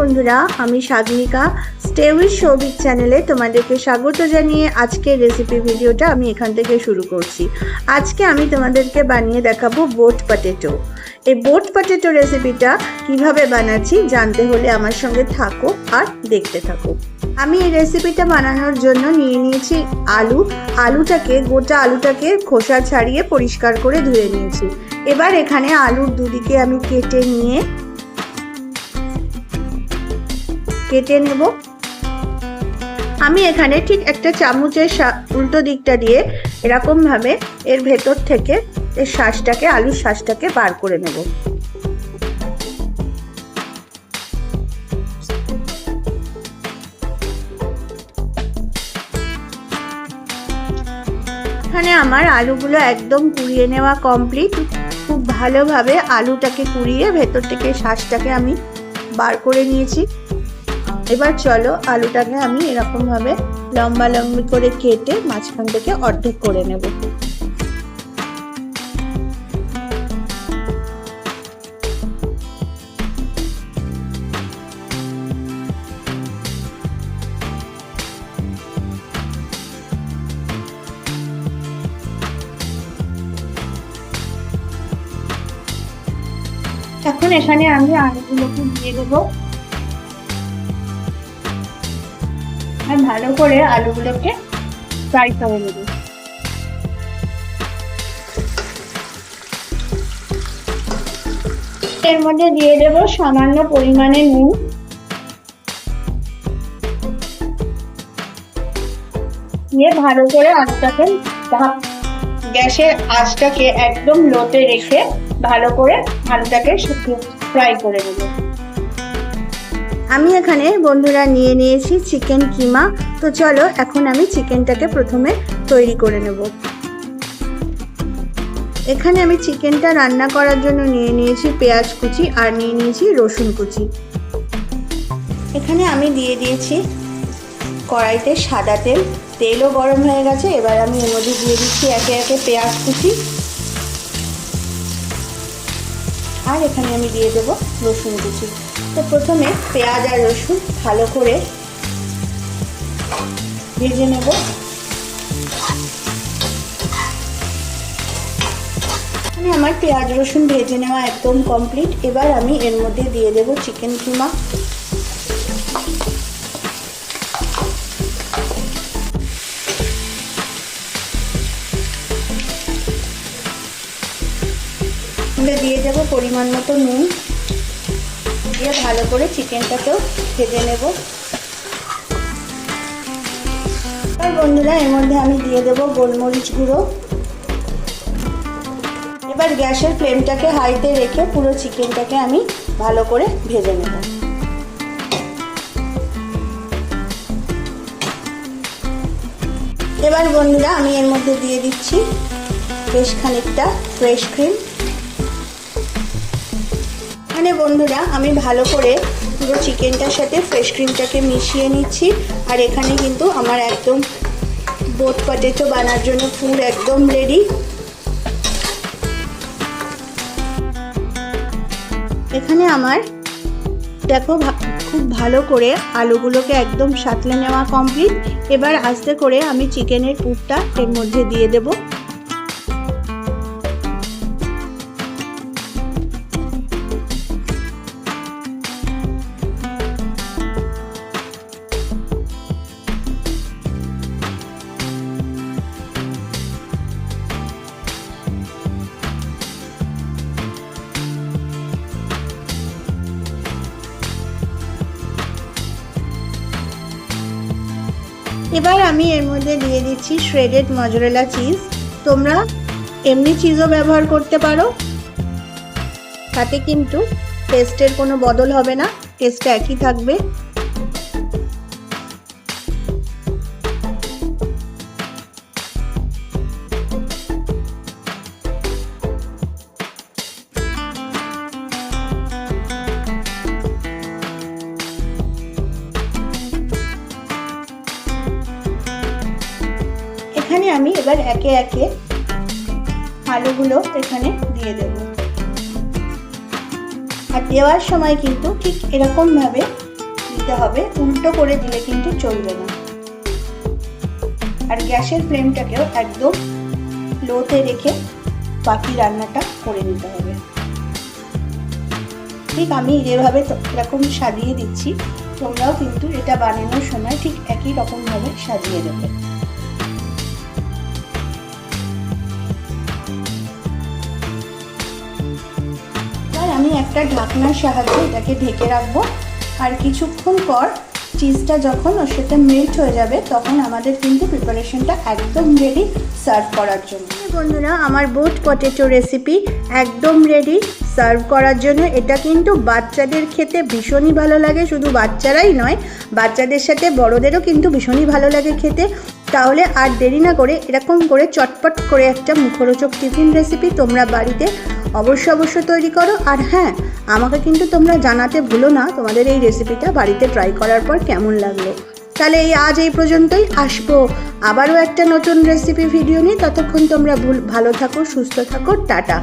বন্ধুরা, আমি সাগনিকা stay with Souvik চ্যানেলে তোমাদেরকে স্বাগত জানিয়ে আজকের রেসিপি ভিডিওটা আমি এখান থেকে শুরু করছি। আজকে আমি তোমাদেরকে বানিয়ে দেখাবো বোট পটেটো এই বোট পটেটো রেসিপিটা কীভাবে বানাচ্ছি জানতে হলে আমার সঙ্গে থাকো আর দেখতে থাকো। আমি এই রেসিপিটা বানানোর জন্য নিয়ে নিয়েছি আলু। আলুটাকে, গোটা আলুটাকে খোসা ছাড়িয়ে পরিষ্কার করে ধুয়ে নিয়েছি। এবার এখানে আলুর দুদিকে আমি কেটে নিয়ে কেটে নেব। আমি এখানে ঠিক একটা চামচের উল্টো দিকটা দিয়ে এরকমভাবে এর ভেতর থেকে এর শ্বাসটাকে আলুর শ্বাসটাকে বার করে নেব। এখানে আমার আলুগুলো একদম কুড়িয়ে নেওয়া কমপ্লিট। খুব ভালোভাবে আলুটাকে কুড়িয়ে ভেতর থেকে শ্বাসটাকে আমি বার করে নিয়েছি। এবার চলো আলুটাকে আমি এরকমভাবে লম্বা লম্বি করে কেটে মাঝখান থেকে অর্ধেক করে নেব। এখন এখানে আমি আলুগুলোকে দিয়ে দেবো। আর ভালো করে আলুগুলোকে ফ্রাই করে নেব। এর মধ্যে দিয়ে দেব সামান্য পরিমাণে নুন। দিয়ে ভালো করে আলুটাকে গ্যাসের আঁচটাকে একদম লোতে রেখে ভালো করে আলুটাকে ফ্রাই করে নেব। আমি এখানে বন্ধুরা নিয়ে নিয়েছি চিকেন কিমা। তো চলো, এখন আমি চিকেনটাকে প্রথমে তৈরি করে নেব। এখানে আমি চিকেনটা রান্না করার জন্য নিয়ে নিয়েছি পেঁয়াজ কুচি আর নিয়ে নিয়েছি রসুন কুচি। এখানে আমি দিয়ে দিয়েছি কড়াইতে সাদা তেল। তেলও গরম হয়ে গেছে, এবার আমি এর মধ্যে দিয়ে দিচ্ছি একে একে পেঁয়াজ কুচি। আর এখানে আমি দিয়ে দেবো রসুন কুচি। তো প্রথমে পেঁয়াজ আর রসুন ভালো করে ভেজে নেব। আমার পেঁয়াজ রসুন ভেজে নেওয়া একদম কমপ্লিট এবার আমি এর মধ্যে দিয়ে দেব চিকেন কিমা। দিয়ে দেব পরিমাণ মতো নুন। দিয়ে ভালো করে চিকেনটাকেও ভেজে নেব। বন্ধুরা, এর মধ্যে আমি দিয়ে দেব গোলমরিচ গুঁড়ো। এবার গ্যাসের ফ্লেমটাকে হাইতে রেখে পুরো চিকেনটাকে আমি ভালো করে ভেজে নেব। এবার বন্ধুরা, আমি এর মধ্যে দিয়ে দিচ্ছি বেশ খানিকটা ফ্রেশ ক্রিম এখানে বন্ধুরা আমি ভালো করে পুরো চিকেনটার সাথে ফ্রেশ ক্রিমটাকে মিশিয়ে নিচ্ছি। আর এখানে কিন্তু আমার একদম বোট পটেটো বানার জন্য ফুল একদম রেডি এখানে আমার দেখো খুব ভালো করে আলুগুলোকে একদম সাতলে নেওয়া কমপ্লিট এবার আস্তে করে আমি চিকেনের পুরটা এর মধ্যে দিয়ে দেবো। এবার আমি এর মধ্যে দিয়ে দিচ্ছি শ্রেডেড মজরেলা চিজ তোমরা এমনি চিজও ব্যবহার করতে পারো। তাতে কিন্তু টেস্টের কোনো বদল হবে না। টেস্টটা একই থাকবে। আমি এবার একে একে আলুগুলো এখানে দিয়ে দেব। আর দেওয়ার সময় কিন্তু ঠিক এরকমভাবে দিতে হবে, উল্টো করে দিলে কিন্তু চলবে না। আর গ্যাসের ফ্লেমটাকেও একদম লোতে রেখে বাকি রান্নাটা করে নিতে হবে। ঠিক আমি যেভাবে এরকম সাজিয়ে দিচ্ছি, তোমরাও কিন্তু এটা বানানোর সময় ঠিক একই রকমভাবে সাজিয়ে দেবে। আমি একটা ঢাকনার সাহায্যে এটাকে ঢেকে রাখব। আর কিছুক্ষণ পর চিজটা যখন ওর সাথে মেল্ট হয়ে যাবে, তখন আমাদের কিন্তু প্রিপারেশনটা একদম রেডি সার্ভ করার জন্য। বন্ধুরা, আমার বোট পটেটো রেসিপি একদম রেডি সার্ভ করার জন্য। এটা কিন্তু বাচ্চাদের খেতে ভীষণই ভালো লাগে। শুধু বাচ্চারাই নয়, বাচ্চাদের সাথে বড়দেরও কিন্তু ভীষণই ভালো লাগে খেতে। তাহলে আর দেরি না করে এরকম করে চটপট করে একটা মুখরোচক টিফিন রেসিপি তোমরা বাড়িতে অবশ্য অবশ্য তৈরি করো। আর হ্যাঁ আমাকে কিন্তু তোমরা জানাতে ভুলো না তোমাদের এই রেসিপিটা বাড়িতে ট্রাই করার পর কেমন লাগল। তাহলে এই আজ এই পর্যন্তই। আসব আবারও একটা নতুন রেসিপি ভিডিও নিয়ে। ততক্ষণ তোমরা ভুল ভালো থাকো, সুস্থ থাকো। টাটা।